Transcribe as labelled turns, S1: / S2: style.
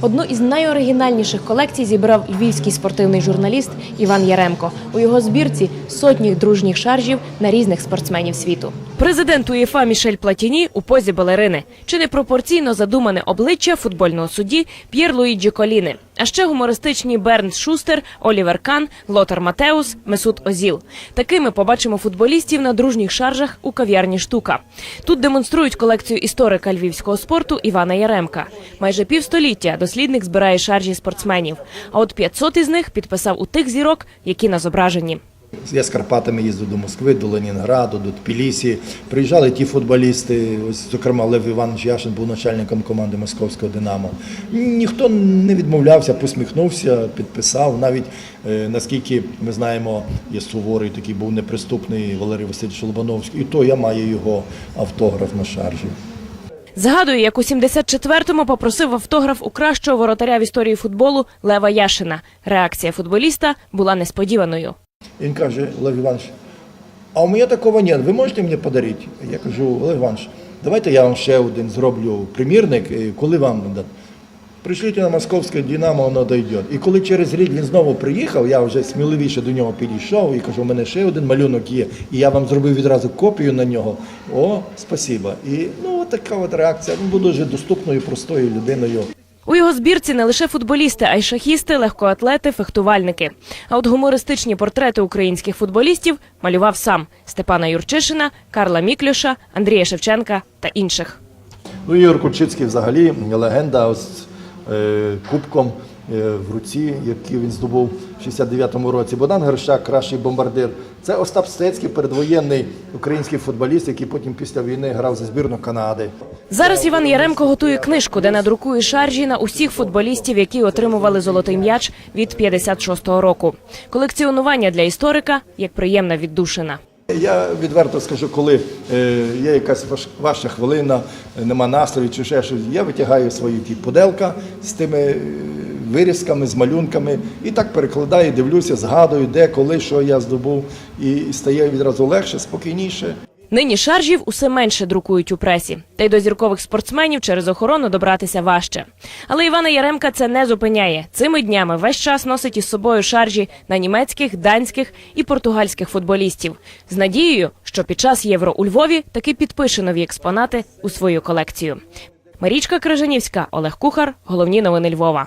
S1: Одну із найоригінальніших колекцій зібрав львівський спортивний журналіст Іван Яремко. У його збірці сотні дружніх шаржів на різних спортсменів світу. Президент УЄФА Мішель Платіні у позі балерини. Чи не пропорційно задумане обличчя футбольного судді П'єр Луїджі Коліни. А ще гумористичні Бернт Шустер, Олівер Кан, Лотар Матеус, Месут Озіл. Такими побачимо футболістів на дружніх шаржах у кав'ярні штука. Тут демонструють колекцію історика львівського спорту Івана Яремка. Майже півстоліття дослідник збирає шаржі спортсменів. А от 500 із них підписав у тих зірок, які на зображенні.
S2: Я з Карпатами їздив до Москви, до Ленінграду, до Тбілісі. Приїжджали ті футболісти, ось, зокрема Лев Іванович Яшин був начальником команди Московського Динамо. Ніхто не відмовлявся, посміхнувся, підписав. Навіть е, наскільки ми знаємо, є суворий такий був неприступний Валерій Васильович Лобановський, і то я маю його автограф на шаржі.
S1: Згадую, як у 74-му попросив автограф у кращого воротаря в історії футболу Лева Яшина. Реакція футболіста була несподіваною.
S2: Він каже, Олег Іванович, а у мене такого нет, ви можете мені подарити? Я кажу, Олег Іванович, давайте я вам ще один зроблю примірник, е, коли вам дати. Пришліть на московське Динамо, воно дойде. І коли через рік він знову приїхав, я вже сміливіше до нього підійшов і кажу, у мене ще один малюнок є, і я вам зробив відразу копію на нього. О, спасіба. І ну, така от реакція. Він був дуже доступною, простою людиною.
S1: У його збірці не лише футболісти, а й шахісти, легкоатлети, фехтувальники. А от гумористичні портрети українських футболістів малював сам Степана Юрчишина, Карла Міклюша, Андрія Шевченка та інших.
S2: Ну, Ігор Кульчицький взагалі легенда з е, кубком в руці, який він здобув в 69-му році. Богдан Герщак, кращий бомбардир. Це Остап Стецький, передвоєнний український футболіст, який потім після війни грав за збірну Канади.
S1: Зараз Іван Яремко готує книжку, де надрукує шаржі на усіх футболістів, які отримували золотий м'яч від 56-го року. Колекціонування для історика як приємна віддушина.
S2: Я відверто скажу, коли е, є якась важча хвилина, е, нема настрою чи ще щось, я витягаю свої ті поделка з тими е, вирізками, з малюнками і так перекладаю, дивлюся, згадую, де, коли, що я здобув, і стає відразу легше, спокійніше.
S1: Нині шаржів усе менше друкують у пресі, та й до зіркових спортсменів через охорону добратися важче. Але Івана Яремка це не зупиняє. Цими днями весь час носить із собою шаржі на німецьких, данських і португальських футболістів з надією, що під час євро у Львові таки підпише нові експонати у свою колекцію. Марічка Крижанівська, Олег Кухар, головні новини Львова.